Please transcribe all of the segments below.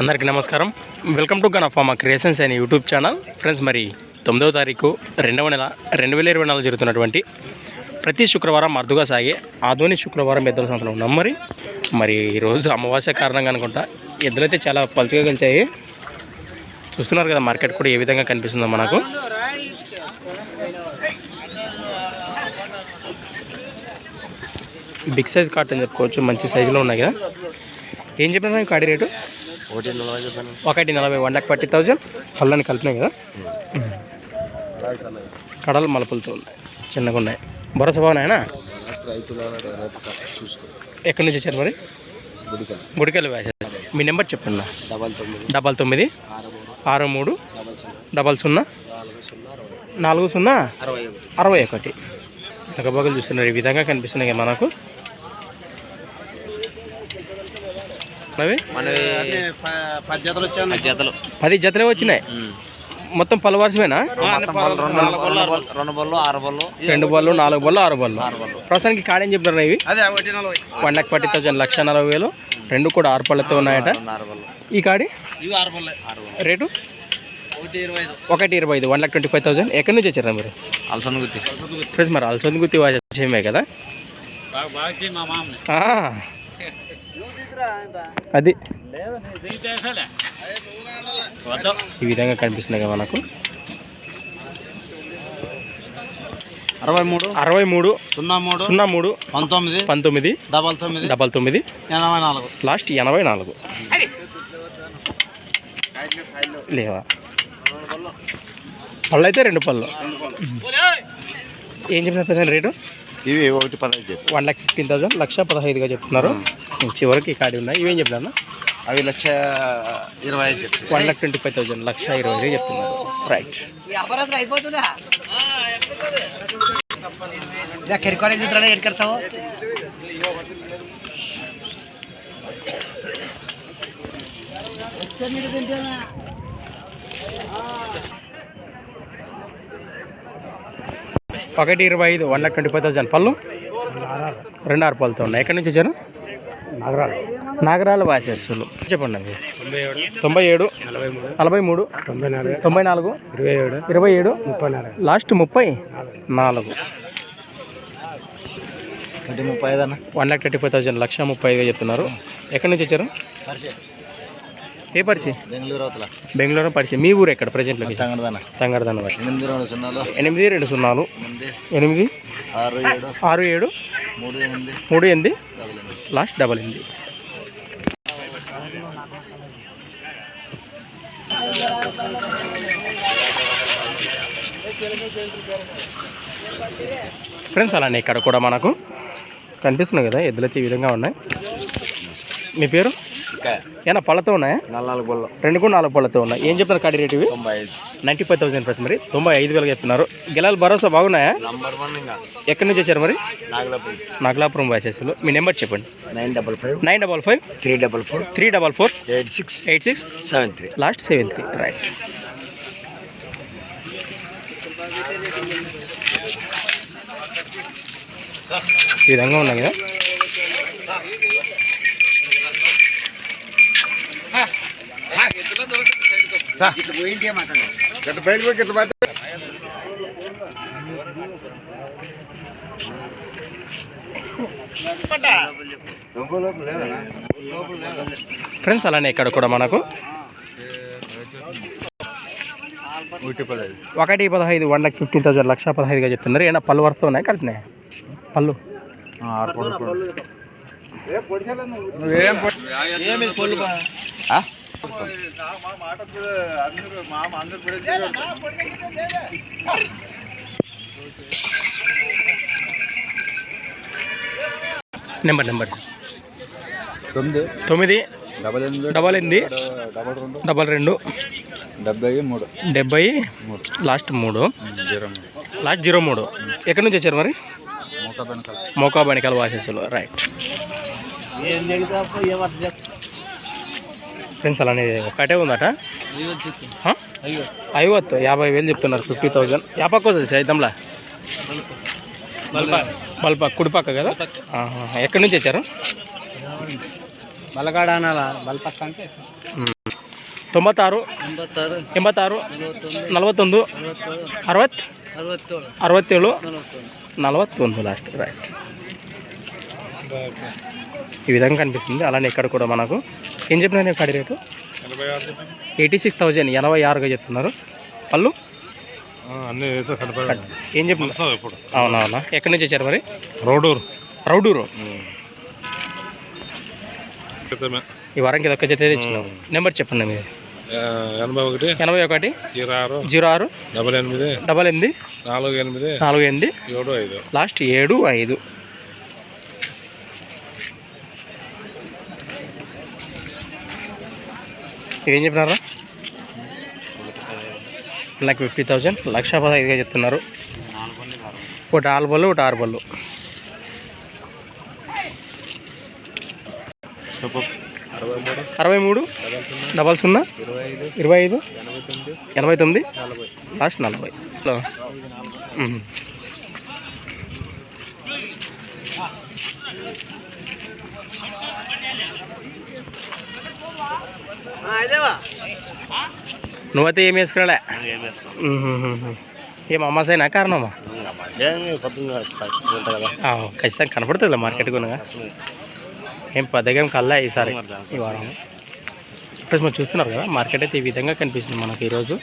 అందరికీ నమస్కారం. Welcome to గణఫామా క్రియేషన్స్ అనే యూట్యూబ్ ఛానల్. ఫ్రెండ్స్ మరి తొమ్మిదవ తారీఖు రెండవ నెల రెండు వేల ఇరవై నాలుగు జరుగుతున్నటువంటి ప్రతి శుక్రవారం అరుదుగా సాగే ఆధోని శుక్రవారం ఎద్దుల సంతలో ఉన్నాం మరి. మరి ఈరోజు అమావాస్య కారణంగా అనుకుంటా ఎద్దులైతే చాలా పలుచగా కలిచాయి చూస్తున్నారు కదా మార్కెట్ కూడా ఏ విధంగా కనిపిస్తుందో మనకు. బిగ్ సైజ్ కాట్ అని చెప్పుకోవచ్చు మంచి సైజులో ఉన్నాయి కదా. ఏం చెప్పినా కాడి రేటు? ఒకటి నలభై చెప్పాను ఒకటి నలభై వన్ లాక్ ఫార్టీ థౌజండ్ పళ్ళని కలిపినాయి కదా? కడలు మలుపులతో ఉన్నాయి చిన్నగా ఉన్నాయి. భరోసా బాగున్నాయనా ఎక్కడి నుంచి వచ్చారు మరి? గుడికల్ వేసారు మీ నెంబర్ చెప్పండి డబల్ తొమ్మిది డబల్ తొమ్మిది ఆరు మూడు డబల్ సున్నా నాలుగు సున్నా అరవై అరవై ఒకటి. అరవై చూస్తున్నారు ఈ విధంగా కనిపిస్తున్నాయి కదా మనకు. అవి పది జతలు జతలు. పది జతలే వచ్చినాయి? మొత్తం పలు వర్షమేనా రెండు బళ్ళు ఆరు బళ్ళు. రెండు బళ్ళు నాలుగు బళ్ళు ఆరు బళ్ళు. ప్రస్తుతానికి కాడేం చెప్తున్నారు ఇవి? వన్ లాక్ ఫార్టీ థౌసండ్ లక్ష నలభై వేలు. రెండు కూడా ఆరు పళ్ళతో ఉన్నాయట. ఈ కాడి? రేటు? ఒకటి ఇరవై ఐదు. ఒకటి ఇరవై ఐదు one lakh twenty five thousand. ఎక్కడి నుంచి వచ్చారా మీరు? అలసంద గుత్తి. ఫ్రెండ్స్ మరి అలసంది గుత్తి సేమే కదా? ఆ. అది. ఈ విధంగా కనిపిస్తున్నాయి కదా మనకు. అరవై మూడు అరవై మూడు సున్నా మూడు సున్నా మూడు పంతొమ్మిది పంతొమ్మిది డబల్ తొమ్మిది డబల్ తొమ్మిది ఎనభై నాలుగు. లాస్ట్ ఎనభై నాలుగు. లేవా? పళ్ళు అయితే రెండు పళ్ళు. ఏం చెప్పిన రేటు? ఇవి ఒకటి పదహైదు చెప్పు. వన్ లాక్ ఫిఫ్టీన్ థౌసండ్ లక్ష పదహైదుగా చెప్తున్నారు. చివరికి ఈ కాడి ఉన్నాయి. ఇవేం చెప్పినా అవి లక్ష ఇరవై ఐదు చెప్తాయి one lakh twenty five thousand లక్ష ఇరవై ఐదు చెప్తున్నారు. రైట్ ఎక్కడసావు ఒకటి ఇరవై ఐదు one lakh twenty five thousand పళ్ళు. రెండు ఆరు పళ్ళతో ఉన్నాయి. ఎక్కడి నుంచి వచ్చారు? నాగరాలు. నాగరాల వాసేస్తులు చెప్పండి అవి తొంభై ఏడు నలభై మూడు తొంభై నాలుగు తొంభై నాలుగు ఇరవై ఏడు ఇరవై ఏడు ముప్పై నాలుగు. లాస్ట్ ముప్పై నాలుగు. ముప్పై ఐదు అన్న. One lakh thirty five thousand లక్ష ముప్పై ఐదుగా చెప్తున్నారు. ఎక్కడి నుంచి వచ్చారు? ఏ పరిచి బెంగళూరు అవతల. బెంగళూరు పరిచి మీ ఊరు ఎక్కడ? ప్రజెంట్ తంగడదన్న వారి. ఎనిమిది రెండు సున్నాలు. ఎనిమిది రెండు సున్నాలు. ఎనిమిది. ఆరు ఏడు. ఆరు ఏడు. మూడు ఎనిమిది. మూడు ఎనిమిది. లాస్ట్ డబల్ ఎనిమిది. ఫ్రెండ్స్ అలానే ఇక్కడ కూడా మనకు కనిపిస్తున్నాయి కదా ఎద్దులైతే ఈ విధంగా ఉన్నాయి. మీ పేరు? ఏనా పళ్ళతో ఉన్నాయా? నాలుగు బళ్ళు రెండు కూడా నాలుగు పళ్ళతో ఉన్నాయి. ఏం చెప్తారు కాడి రేటు ఇవి? తొంభై ఐదు. నైంటీ ఫైవ్ థౌసండ్ ప్లస్ మరి. తొంభై ఐదు వేలు చెప్తున్నారు. గెలాలు భరోసా బాగున్నాయా? నంబర్ వన్ ఎక్కడి నుంచి వచ్చారు మరి? నాగలాపురం. నాగలాపురం మీ నెంబర్ చెప్పండి. Nine double five. Nine double five. Three double four. Three double four. Eight six. Eight six. Seven three. Last seven three. Right. ఈ విధంగా ఉన్నాయి కదా? ఫ్రెండ్స్ అలానే ఇక్కడ కూడా మనకు ఒకటి పదహైదు వన్ లాక్ ఫిఫ్టీన్ థౌసండ్ లక్ష పదహైదుగా చెప్తున్నారు. ఏమన్నా పళ్ళు వరుస ఉన్నాయి? కరెక్ట్నే పళ్ళు. Number number. తొమ్మిది. తొమ్మిది. డబల్ ఎనిమిది. డబల్ ఎనిమిది. డబల్ రెండు. డబల్ రెండు. డెబ్బై మూడు. డెబ్బై మూడు. లాస్ట్ మూడు. జీరో మూడు. లాస్ట్ జీరో మూడు. ఎక్కడి నుంచి వచ్చారు మరి? మోకా బణికల్ వాసేసులు. రైట్. ఫ్రెండ్స్ అలానే ఒకటే ఉందట. ఐవత్ యాభై వేలు చెప్తున్నారు ఫిఫ్టీ థౌజండ్. యాపక్క కోసం సైతంలా బల్పక్క కుడిపక్క కదా? ఎక్కడి నుంచి వచ్చారు? బలగాడ బల్పక్క అంటే? తొంభత్తారు ఎంబత్తారు నలవత్తొందు అరవత్ అరవత్తేಳು నలవత్తొందు లాస్ట్ రైట్ ఈ విధంగా కనిపిస్తుంది అలానే ఇక్కడ కూడా మనకు ఏం చెప్పినా కడి రేటు? ఎయిటీ సిక్స్ థౌజండ్ ఎనభై ఆరుగా చెప్తున్నారు. పళ్ళు? అన్నీ ఏం ఇప్పుడు. అవునవునా. ఎక్కడి నుంచి వచ్చారు మరి? రోడూరు. రౌడూరు. ఈ వారానికి ఇది ఒక్క జత తెచ్చినాం నెంబర్ చెప్పండి మీది ఎనభై ఒకటి. ఎనభై ఒకటి. జీరో ఆరు. జీరో ఆరు. డబల్ ఎనిమిది. డబల్ ఎనిమిది. నాలుగు ఎనిమిది. నాలుగు ఎనిమిది. ఏడు ఐదు. లాస్ట్ ఏడు ఐదు. ఏం చెప్పినారా? నాకు ఫిఫ్టీ థౌజండ్ లక్ష పదహైదుగా చెప్తున్నారు? ఒకటి ఆరు బళ్ళు ఒకటి ఆరు బళ్ళు. అరవై మూడు డబల్ సున్నా ఇరవై ఐదు ఎనభై తొమ్మిది నలభై లాస్ట్ నలభై. హలో. నువ్వైతే ఏం వేసుకురాలే. ఏం అమ్మాసైనా కారణమా? ఖచ్చితంగా కనపడుతుందిలే మార్కెట్ కొనగా. ఏం పెద్దగా ఏం కల్లా ఈసారి. ఈ వారం. ఇప్పుడు మనం చూస్తున్నారు కదా మార్కెట్ అయితే ఈ విధంగా కనిపిస్తుంది మనకి ఈరోజు.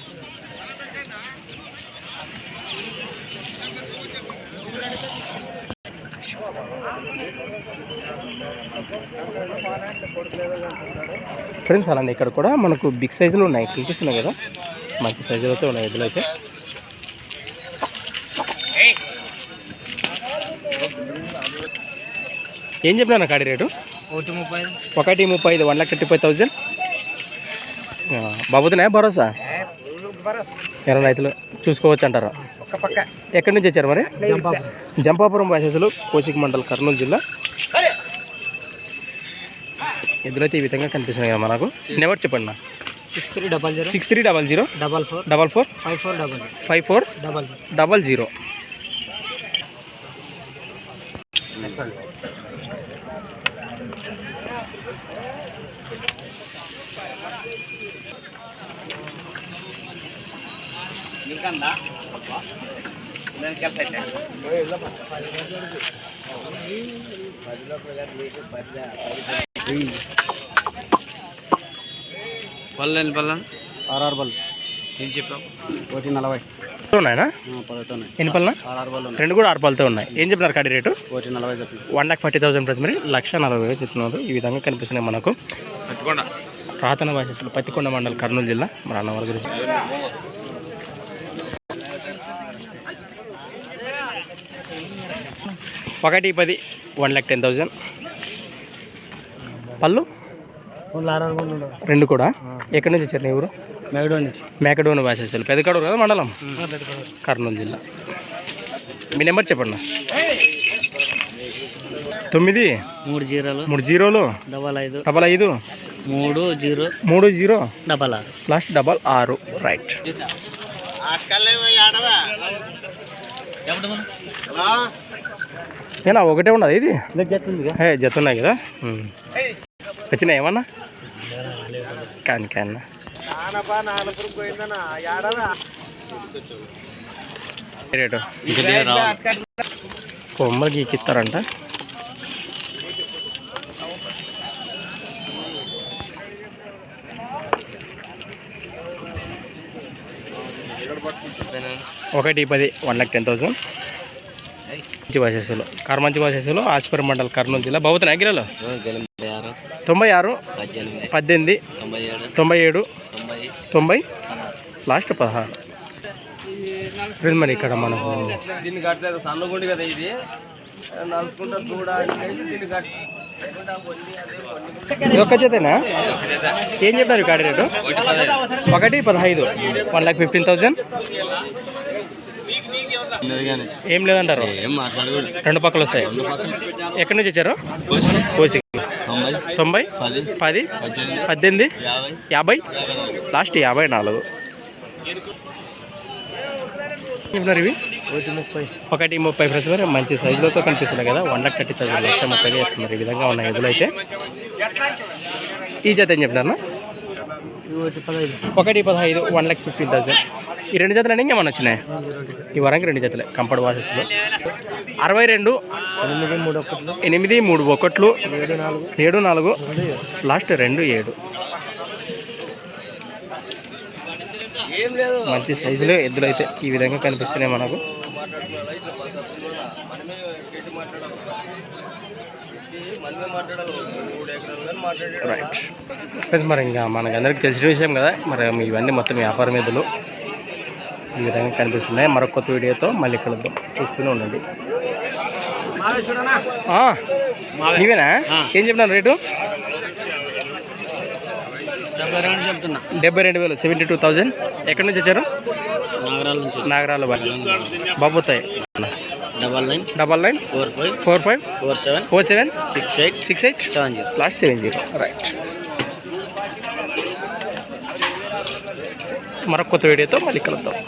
ఫ్రెండ్స్ అలానే ఇక్కడ కూడా మనకు బిగ్ సైజులు ఉన్నాయి. కనిపిస్తున్నాయి కదా? మంచి సైజులు అయితే ఉన్నాయి ఎద్దులు అయితే. ఏం చెప్పినా కాడి రేటు? ఒకటి ముప్పై ఒకటి ముప్పై ఐదు one lakh thirty five thousand బాబుతున్నాయా భరోసా? ఎర్ర రైతులు చూసుకోవచ్చు అంటారు? ఎక్కడి నుంచి వచ్చారు మరి? జంపాపురం. వాసెస్లు కోసిక్ మండల్ కర్నూలు జిల్లా. ఎదురైతే ఈ విధంగా కనిపిస్తున్నాయి కదా మనకు. నెంబర్ చెప్పండి నా six three double zero. Six three double zero. Double four. Double four. Five four double five four. Double double zero. పల్లెని పల్లెని ఆర్ఆర్ బల్ ఏం చెప్పావు? ఒకటి నలభై. పడుతున్నాయి ఎన్ని పళ్ళ ఉన్నాయి? రెండు కూడా ఆరు పళ్ళతో ఉన్నాయి. ఏం చెప్తున్నారు కాడి rate? One lakh forty thousand plus మరి లక్ష నలభై వేలు చెప్తున్నారు. ఈ విధంగా కనిపిస్తున్నాయి మనకు. ప్రాతన వాసెస్లు పత్తికొండ మండల్ కర్నూలు జిల్లా. మన అన్నవారి గురించి. ఒకటి పది వన్ ల్యాక్ టెన్ థౌజండ్ పళ్ళు? రెండు కూడా ఎక్కడి నుంచి వచ్చారు ఊరు? మేగడో నుంచి. మేకడోని వాసెస్లు పెద్దకడూరు కదా మండలం? కర్నూలు జిల్లా. మీ నెంబర్ చెప్పండి. తొమ్మిది? మూడు జీరోలు. మూడు జీరోలు? డబల్ ఐదు. డబల్ ఐదు? మూడు జీరో. మూడు జీరో? డబల్ ఆరు. లాస్ట్ డబల్ ఆరు. రైట్. ఏనా ఒకటే ఉన్నది ఇది? జత ఉన్నాయి కదా. వచ్చినాయి ఏమన్నా? కానీ కానీ. రేటు. కొమ్మలు గీకిస్తారంట. ఒకటి పది వన్ లాక్ టెన్ థౌసండ్. మంచి వాసేసులు కర్మంచి మంచి ఆస్పర్ మండల్ కర్నూలు జిల్లా. బాగుతున్నాయి అగిరలో ఆరు. తొంభై ఆరు పద్దెనిమిది. పద్దెనిమిది తొంభై ఏడు. తొంభై ఏడు తొంభై. తొంభై లాస్ట్ పదహారు. ఫ్రెండ్ మరి ఇక్కడ మనకు దీన్ని కట్టలేదు సన్నగుండి కదా ఇది. దీన్ని కట్ట ఒక్క జతేనా ఏం చెప్తారు ఈ కాడి రేటు? ఒకటి పదహైదు. వన్ లాక్ ఫిఫ్టీన్ థౌసండ్ ఏం లేదంటారు? రెండు పక్కలు వస్తాయి. ఎక్కడి నుంచి వచ్చారు? కోసి తొంభై? పది? పది? పద్దెనిమిది? యాభై? లాస్ట్ యాభై నాలుగు. చెప్తున్నారు ఇవి? ఒకటి ముప్పై. ఒకటి ముప్పై ఫ్రెండ్స్ మరి మంచి సైజులతో కనిపిస్తున్నాయి కదా. వన్ లాక్ థర్టీ థౌసండ్ లక్ష ముప్పైగా చెప్తున్నారు. ఈ విధంగా ఉన్నాయి ఎదులు అయితే. ఈ జత ఏం చెప్పినారు ఒకటి పదహైదు. ఒకటి పదహైదు వన్ లాక్ ఫిఫ్టీన్ థౌసండ్. ఈ రెండు జతలు ఇంకేమన్నా వచ్చినాయి? ఈ వారానికి రెండు జతలే. కంపౌండ్ వాసెస్లో అరవై రెండు. ఎనిమిది మూడు ఒకటి ఎనిమిది మూడు ఒకట్లు. ఏడు నాలుగు. ఏడు నాలుగు. లాస్ట్ రెండు ఏడు. మంచి సైజులో ఎద్దులు అయితే ఈ విధంగా కనిపిస్తున్నాయి మనకు. రైట్ మరి ఇంకా మనకు అందరికి తెలిసిన విషయం కదా. మరి ఇవన్నీ మొత్తం వ్యాపారం ఎద్దులు ఈ విధంగా కనిపిస్తున్నాయి. మరొక కొత్త వీడియోతో మళ్ళీ కలుద్దాం. చూస్తూనే ఉండండి. ఆ, నీవేనా? ఏం చెప్పినాను రేటు? డెబ్బై రెండు చెప్తున్నా. డెబ్బై రెండు వేలు సెవెంటీ టూ థౌజండ్ ఎక్కడి నుంచి వచ్చారు? నగరాల నుంచి నాగరాలు బాబుతాయి. Double nine. Double nine. Four five. Four five. Four seven. Four seven. Six eight. Six eight. Seven zero. Last seven zero. Right మరొక కొత్త వీడియోతో మళ్ళీ కలుద్దాం.